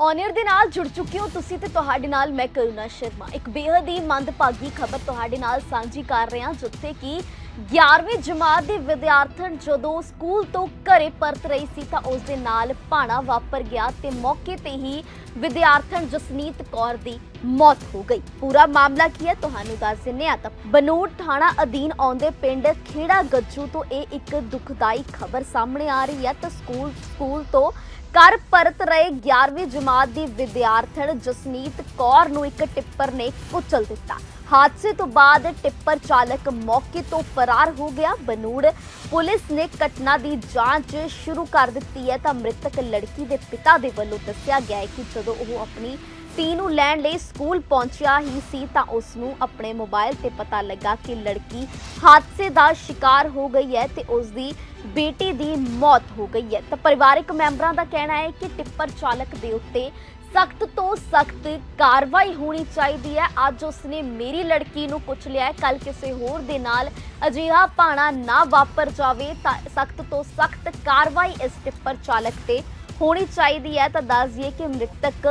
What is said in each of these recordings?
Owner ਦੇ ਨਾਲ ਜੁੜ ਚੁੱਕੇ ਹੋ ਤੁਸੀਂ ਤੇ ਤੁਹਾਡੇ ਨਾਲ ਮੈਂ ਕਰੁਣਾ ਸ਼ਰਮਾ। ਇੱਕ ਬੇहद ਹੀ ਮੰਦਭਾਗੀ ਖਬਰ ਤੁਹਾਡੇ ਨਾਲ ਸਾਂਝੀ ਕਰ ਰਹੇ ਹਾਂ ਜਿੱਥੇ ਕਿ 11ਵੀਂ ਜਮਾਤ ਦੇ ਵਿਦਿਆਰਥਣ ਜਦੋਂ ਸਕੂਲ ਤੋਂ ਘਰੇ ਪਰਤ ਰਹੀ ਸੀ ਤਾਂ ਉਸ ਦੇ ਨਾਲ ਭਾਣਾ ਵਾਪਰ ਗਿਆ ਤੇ ਮੌਕੇ ਤੇ ਹੀ ਵਿਦਿਆਰਥਣ ਜਸਨੀਤ ਕੌਰ ਦੀ ਮੌਤ ਹੋ ਗਈ। ਪੂਰਾ ਮਾਮਲਾ ਕੀ ਹੈ? ਤੁਹਾਨੂੰ ਦੱਸ ਦਿੰਨੇ ਆ ਤਾਂ ਬਨੂੜ ਥਾਣਾ ਅਧੀਨ ਆਉਂਦੇ ਪਿੰਡ ਖੇੜਾ ਗੱਜੂ ਤੋਂ ਇਹ ਇੱਕ ਦੁਖਦਾਈ ਖਬਰ ਸਾਹਮਣੇ ਆ ਰਹੀ ਹੈ। ਤਾਂ ਸਕੂਲ ਸਕੂਲ ਤੋਂ ਘਰ ਪਰਤ ਰਹੇ 11ਵੀਂ ਜਮਾਤ ਦੀ ਵਿਦਿਆਰਥਣ ਜਸਨੀਤ ਕੌਰ ਨੂੰ ਇੱਕ ਟਿੱਪਰ ਨੇ ਕੁਚਲ ਦਿੱਤਾ। ਹਾਦਸੇ ਤੋਂ ਬਾਅਦ ਟਿੱਪਰ ਚਾਲਕ ਮੌਕੇ ਤੋਂ ਫਰਾਰ ਹੋ ਗਿਆ। ਬਨੂੜ ਪੁਲਿਸ ਨੇ ਘਟਨਾ ਦੀ ਜਾਂਚ ਸ਼ੁਰੂ ਕਰ ਦਿੱਤੀ ਹੈ। ਤਾਂ ਮ੍ਰਿਤਕ ਲੜਕੀ ਦੇ ਪਿਤਾ ਦੇ ਵੱਲੋਂ ਦੱਸਿਆ ਗਿਆ ਹੈ ਕਿ ਜਦੋਂ ਉਹ ਆਪਣੀ ਧੀ ਨੂੰ ਲੈਣ ਲਈ ਸਕੂਲ ਪਹੁੰਚਿਆ ਹੀ ਸੀ, ਤਾਂ ਉਸ ਨੂੰ ਆਪਣੇ ਮੋਬਾਈਲ ਤੇ ਪਤਾ ਲੱਗਾ ਕਿ ਲੜਕੀ ਹਾਦਸੇ ਦਾ ਸ਼ਿਕਾਰ ਹੋ ਗਈ ਹੈ ਤੇ ਉਸ ਦੀ ਬੇਟੀ ਦੀ ਮੌਤ ਹੋ ਗਈ ਹੈ। ਤਾਂ ਪਰਿਵਾਰਕ ਮੈਂਬਰਾਂ ਦਾ ਕਹਿਣਾ ਹੈ ਕਿ ਟਿੱਪਰ ਚਾਲਕ ਦੇ ਉੱਤੇ ਸਖਤ ਤੋਂ ਸਖਤ ਕਾਰਵਾਈ ਹੋਣੀ ਚਾਹੀਦੀ ਹੈ। ਅੱਜ ਉਸਨੇ ਮੇਰੀ ਲੜਕੀ ਨੂੰ ਕੁਚਲਿਆ ਹੈ ਕੱਲ ਕਿਸੇ ਹੋਰ ਦੇ ਨਾਲ ਅਜਿਹਾ ਭਾਣਾ ਨਾ ਵਾਪਰ ਜਾਵੇ ਤਾਂ ਸਖਤ ਤੋਂ ਸਖਤ ਕਾਰਵਾਈ ਇਸ ਟਿੱਪਰ ਚਾਲਕ ਤੇ ਹੋਣੀ ਚਾਹੀਦੀ ਹੈ। ਤਾਂ ਦੱਸ ਦਈਏ ਕਿ ਮ੍ਰਿਤਕ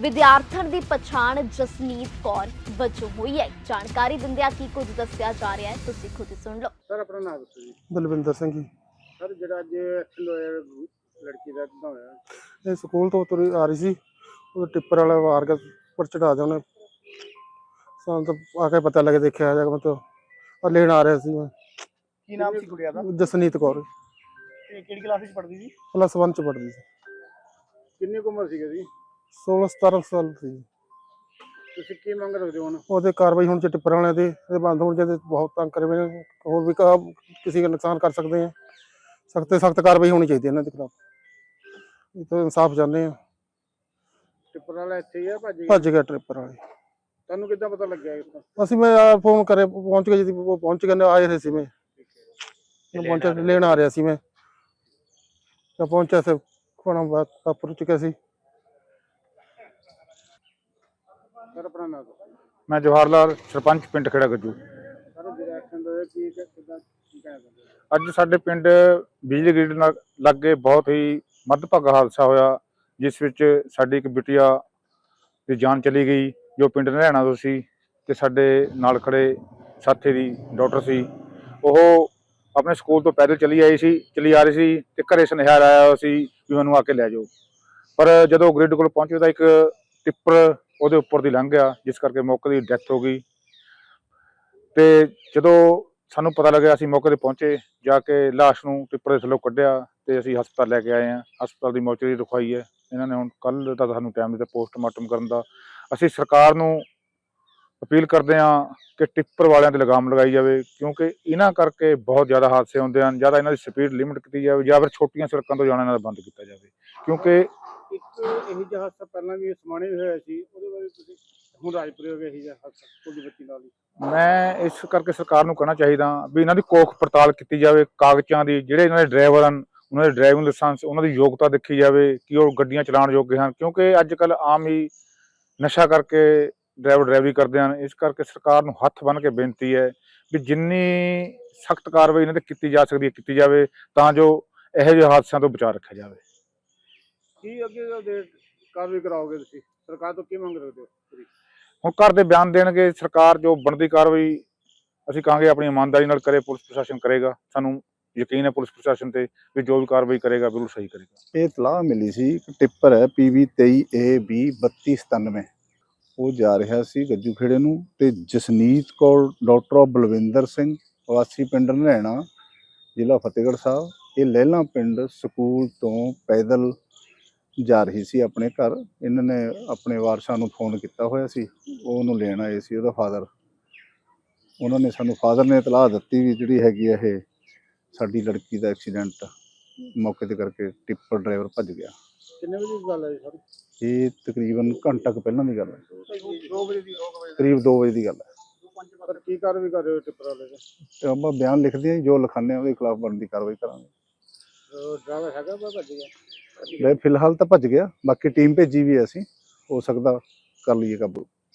ਵਿਦਿਆਰਥਣ ਦੀ ਪਛਾਣ ਜਸਨੀਤ ਕੌਰ ਵਜੋਂ ਹੋਈ ਹੈ। ਜਾਣਕਾਰੀ ਦਿੰਦਿਆਂ ਕੀ ਕੁਝ ਦੱਸਿਆ ਜਾ ਰਿਹਾ ਹੈ ਤੁਸੀਂ ਖੁਦ ਹੀ ਸੁਣ ਲਓ। ਸਰ ਆਪਣਾ ਨਾਮ ਦੱਸੋ ਜੀ। ਬਲਵਿੰਦਰ ਸਿੰਘ ਜੀ। ਸਰ ਜਿਹੜਾ ਅੱਜ ਲੜਕੀ ਦਾ ਕਿੱਦਾਂ ਹੋਇਆ। ਇਹ ਸਕੂਲ ਤੋਂ ਆ ਰਹੀ ਸੀ। ਉਹ ਟਿੱਪਰ ਵਾਲਾ ਵਾਰ ਕੇ ਉੱਪਰ ਚੜਾ ਦਿਆ ਉਹਨੇ। ਸਾਨੂੰ ਤਾਂ ਆ ਕੇ ਪਤਾ ਲੱਗ ਦੇਖਿਆ ਜਾ ਮਤਲਬ ਆ ਲੈਣ ਆ ਰਿਹਾ ਸੀ ਮੈਂ। ਕੀ ਨਾਮ ਸੀ ਗੁੜੀਆ ਦਾ? ਜਸਨੀਤ ਕੌਰ। ਤੇ ਕਿਹੜੀ ਕਲਾਸ ਵਿੱਚ ਪੜ੍ਹਦੀ ਸੀ? ਪਲੱਸ 1 ਚ ਪੜ੍ਹਦੀ ਸੀ। ਕਿੰਨੀ ਕੁ ਉਮਰ ਸੀਗੀ ਜੀ 16 17 ਸਾਲ ਸੀ। ਤੁਸੀਂ ਕੀ ਮੰਗ ਰੱਖਦੇ ਹੋ ਹੁਣ? ਉਹਦੇ ਕਾਰਵਾਈ ਹੁਣ ਚ ਟਿੱਪਰ ਵਾਲਿਆਂ ਦੇ ਇਹ ਬੰਦ ਹੋਣ ਜੇ ਬਹੁਤ ਤੰਗ ਕਰੇ ਹੋਏ ਨੇ ਹੋਰ ਵੀ ਕਿਸੇ ਦਾ ਨੁਕਸਾਨ ਕਰ ਸਕਦੇ ਆ। ਸਖਤ ਸਖਤ ਕਾਰਵਾਈ ਹੋਣੀ ਚਾਹੀਦੀ ਇਹਨਾਂ ਦੇ ਖਿਲਾਫ। ਇਹ ਤਾਂ ਇਨਸਾਫ ਚਾਹੁੰਦੇ ਆ। ਟਿੱਪਰ ਵਾਲਾ ਇੱਥੇ ਹੀ ਆ ਭੱਜ? ਗਿਆ ਭੱਜ ਗਿਆ ਟਿੱਪਰ ਵਾਲੇ ਤੁਹਾਨੂੰ ਕਿੱਦਾਂ ਪਤਾ ਲੱਗਿਆ ਇਸ ਦਾ ਅਸੀਂ ਮੈਂ ਫੋਨ ਕਰੇ ਪਹੁੰਚ ਗਏ ਜੀ ਉਹ ਪਹੁੰਚ ਗਏ ਨੇ ਆਏ ਰਹੇ ਸੀ ਮੈਂ। ਮੈਂ ਪਹੁੰਚਿਆ ਲੈਣ ਆ ਰਿਹਾ ਸੀ ਮੈਂ। ਤਾਂ ਪਹੁੰਚਿਆ ਤੇ ਖਾਣਾ ਵਾਪਰ ਚੁੱਕਿਆ ਸੀ। ਸਰ ਆਪਣਾ ਨਾਮ? ਦੱਸੋ ਮੈਂ ਜਵਾਹਰ ਲਾਲ ਸਰਪੰਚ ਪਿੰਡ ਖੇੜਾ ਗੱਜੂ। ਸਰ ਜਿਹੜਾ ਐਕਸੀਡੈਂਟ ਹੋਇਆ ਕੀ ਕਿ- ਕਿੱਦਾਂ ਕੀ ਕਹਿਣਾ ਚਾਹੁੰਦੇ ਹੋ? ਅੱਜ ਸਾਡੇ ਪਿੰਡ ਬਿਜਲੀ ਗ੍ਰਿਡ ਨਾਲ ਲੱਗੇ ਬਹੁਤ ਹੀ ਮੱਧਭਾਗਾ ਹਾਦਸਾ ਹੋਇਆ। ਜਿਸ ਵਿੱਚ ਸਾਡੀ ਇੱਕ ਬਿਟਿਆ ਦੀ ਜਾਨ ਚਲੀ ਗਈ, ਜੋ ਪਿੰਡ ਨਹਿਣਾ ਤੋਂ ਸੀ ਤੇ ਸਾਡੇ ਨਾਲ ਖੜੇ ਸਾਥੀ ਦੀ ਡਾਕਟਰ ਸੀ। ਉਹ ਆਪਣੇ ਸਕੂਲ ਤੋਂ ਪੈਦਲ ਚਲੀ ਆਈ ਸੀ, ਚਲੀ ਆ ਰਹੀ ਸੀ ਤੇ ਘਰੇ ਸੁਨੇਹਾ ਆਇਆ ਸੀ ਵੀ ਮੈਨੂੰ ਆ ਕੇ ਲੈ ਜਾਓ। ਪਰ ਜਦੋਂ ਗ੍ਰਿਡ ਕੋਲ ਪਹੁੰਚੇ ਤਾਂ ਇੱਕ ਟਿੱਪਰ ਉਹਦੇ ਉੱਪਰ ਦੀ ਲੰਘ ਗਿਆ, ਜਿਸ ਕਰਕੇ ਮੌਕੇ ਦੀ ਡੈਥ ਹੋ ਗਈ। ਤੇ ਜਦੋਂ ਸਾਨੂੰ ਪਤਾ ਲੱਗਿਆ ਅਸੀਂ ਮੌਕੇ ਤੇ ਪਹੁੰਚੇ, ਜਾ ਕੇ ਲਾਸ਼ ਨੂੰ ਟਿੱਪਰ ਦੇ ਥੱਲੋਂ ਕੱਢਿਆ ਤੇ ਅਸੀਂ ਹਸਪਤਾਲ ਲੈ ਕੇ ਆਏ ਹਾਂ। ਹਸਪਤਾਲ ਦੀ ਮੋਚਰੀ ਰਖਵਾਈ ਹੈ। ਇਹਨਾਂ ਨੇ ਹੁਣ ਕੱਲ ਦਾ ਸਾਨੂੰ ਟਾਈਮ ਦਿੱਤਾ ਪੋਸਟਮਾਰਟਮ ਕਰਨ ਦਾ। ਅਸੀਂ ਸਰਕਾਰ ਨੂੰ ਅਪੀਲ ਕਰਦੇ ਹਾਂ ਕਿ ਟਿੱਪਰ ਵਾਲਿਆਂ ਤੇ ਲਗਾਮ ਲਗਾਈ ਜਾਵੇ ਕਿਉਂਕਿ ਇਹਨਾਂ ਕਰਕੇ ਬਹੁਤ ਜ਼ਿਆਦਾ ਹਾਦਸੇ ਹੁੰਦੇ ਹਨ ਜ਼ਿਆਦਾ ਇਹਨਾਂ ਦੀ ਸਪੀਡ ਲਿਮਿਟ ਕੀਤੀ ਜਾਵੇ ਜਾਂ ਫਿਰ ਛੋਟੀਆਂ ਸੜਕਾਂ ਤੋਂ ਜਾਣਾ ਇਹਨਾਂ ਦਾ ਬੰਦ ਕੀਤਾ ਜਾਵੇ। ਕਿਉਂਕਿ ਇੱਕ ਇਹੀ ਜਿਹਾ ਹਾਦਸਾ ਪਹਿਲਾਂ ਵੀ ਸਮਾਣੇ ਵੀ ਹੋਇਆ ਸੀ ਉਹਦੇ ਬਾਰੇ ਤੁਸੀਂ ਹੁਣ ਰਾਜਪੁਰੇ ਹੋ ਗਿਆ ਇਹੀ ਜਿਹਾ ਹਾਦਸਾ ਤੁਹਾਡੀ ਬੱਚੀ ਨਾਲ ਹੀ ਮੈਂ ਇਸ ਕਰਕੇ ਸਰਕਾਰ ਨੂੰ ਕਹਿਣਾ ਚਾਹੀਦਾ ਵੀ ਇਹਨਾਂ ਦੀ ਕੋਖ ਪੜਤਾਲ ਕੀਤੀ ਜਾਵੇ ਕਾਗਜ਼ਾਂ ਦੀ ਜਿਹੜੇ ਇਹਨਾਂ ਦੇ ਡਰਾਈਵਰ ਹਨ ਉਹਨਾਂ ਦੇ ਡਰਾਈਵਿੰਗ ਲਾਇਸੈਂਸ ਉਹਨਾਂ ਦੀ ਯੋਗਤਾ ਦੇਖੀ ਜਾਵੇ ਕਿ ਉਹ ਗੱਡੀਆਂ ਚਲਾਉਣ ਯੋਗ ਹਨ ਕਿਉਂਕਿ ਅੱਜ ਕੱਲ ਆਮ ਹੀ ਨਸ਼ਾ ਕਰਕੇ ਡਰਾਈਵਰ ਡਰਾਈਵੀ ਕਰਦੇ ਹਨ। ਇਸ ਕਰਕੇ ਸਰਕਾਰ ਨੂੰ ਹੱਥ ਬੰਨ੍ਹ ਕੇ ਬੇਨਤੀ ਹੈ ਵੀ ਜਿੰਨੀ ਸਖਤ ਕਾਰਵਾਈ ਇਹਨਾਂ ਤੇ ਕੀਤੀ ਜਾ ਸਕਦੀ ਹੈ ਕੀਤੀ ਜਾਵੇ ਤਾਂ ਜੋ ਇਹੋ ਜਿਹੇ ਹਾਦਸਿਆਂ ਤੋਂ ਬਚਾਅ ਰੱਖਿਆ ਜਾਵੇ। ਕੀ ਅੱਗੇ ਦੇ ਕਾਰਵਾਈ ਕਰਾਓਗੇ ਤੁਸੀਂ? ਸਰਕਾਰ ਤੋਂ ਕੀ ਮੰਗ ਰੱਖਦੇ ਹੋ? ਹੁਣ ਘਰ ਦੇ ਬਿਆਨ ਦੇਣਗੇ ਸਰਕਾਰ ਜੋ ਬਣਦੀ ਕਾਰਵਾਈ ਅਸੀਂ ਕਹਾਂਗੇ ਆਪਣੀ ਇਮਾਨਦਾਰੀ ਨਾਲ ਕਰੇ ਪੁਲਿਸ ਪ੍ਰਸ਼ਾਸਨ ਕਰੇਗਾ ਸਾਨੂੰ ਯਕੀਨ ਹੈ ਪੁਲਿਸ ਪ੍ਰਸ਼ਾਸਨ ਤੇ ਵੀ ਜੋ ਵੀ ਕਾਰਵਾਈ ਕਰੇਗਾ ਬਿਲਕੁਲ ਸਹੀ ਕਰੇਗਾ। ਇਹ ਤਲਾਹ ਮਿਲੀ ਸੀ ਇੱਕ ਟਿੱਪਰ ਹੈ PV 23AB 3297 ਉਹ ਜਾ ਰਿਹਾ ਸੀ ਗੱਜੂ ਖੇੜੇ ਨੂੰ ਤੇ ਜਸਨੀਤ ਕੌਰ, ਡਾਕਟਰ ਆਫ ਬਲਵਿੰਦਰ ਸਿੰਘ, ਵਾਸੀ ਪਿੰਡ ਨਰੈਣਾ, ਜ਼ਿਲ੍ਹਾ ਫਤਿਹਗੜ੍ਹ ਸਾਹਿਬ, ਇਹ ਲਹਿਲਾ ਪਿੰਡ ਸਕੂਲ ਤੋਂ ਪੈਦਲ ਜਾ ਰਹੀ ਸੀ ਆਪਣੇ ਘਰ। ਇਹਨਾਂ ਨੇ ਆਪਣੇ ਵਾਰਸਾਂ ਨੂੰ ਫੋਨ ਕੀਤਾ ਹੋਇਆ ਸੀ, ਉਹ ਉਹਨੂੰ ਲੈਣ ਆਏ ਸੀ ਉਹਦਾ ਫਾਦਰ। ਉਹਨਾਂ ਨੇ ਸਾਨੂੰ ਫਾਦਰ ਨੇ ਇਤਲਾਹ ਦਿੱਤੀ ਵੀ ਜਿਹੜੀ ਹੈਗੀ ਇਹ ਸਾਡੀ ਲੜਕੀ ਦਾ ਐਕਸੀਡੈਂਟ ਮੌਕੇ ਤੇ ਕਰਕੇ ਟਿੱਪਰ ਡਰਾਈਵਰ ਭੱਜ ਗਿਆ। ਕਿੰਨੇ ਵਜੇ ਦੀ ਗੱਲ ਹੈ ਸਰ? ਇਹ ਤਕਰੀਬਨ ਘੰਟਾ ਕੁ ਪਹਿਲਾਂ ਦੀ ਗੱਲ ਹੈ। 2 ਵਜੇ ਦੀ ਕਰੀਬ 2 ਵਜੇ ਦੀ। ਗੱਲ ਹੈ। ਸਰ ਕੀ ਕਾਰਵਾਈ ਕਰ ਰਹੇ ਹੋ ਟਿੱਪਰ ਵਾਲੇ ਦੇ ਤੇ ਆਪਾਂ ਬਿਆਨ ਲਿਖਦੇ ਹਾਂ ਜੀ, ਹਾਂ ਉਹਦੇ ਖਿਲਾਫ ਬਣਦੀ ਕਾਰਵਾਈ ਕਰਾਂਗੇ। ਡਰਾਈਵਰ ਹੈਗਾ ਵਾ ਭੱਜ ਗਿਆ? ਲੈ ਫਿਲਹਾਲ ਤਾਂ ਭੱਜ ਗਿਆ ਬਾਕੀ ਟੀਮ ਭੇਜੀ ਵੀ ਹੈ ਅਸੀਂ ਹੋ ਸਕਦਾ ਕਰ ਲਈਏ ਕਾਬੂ।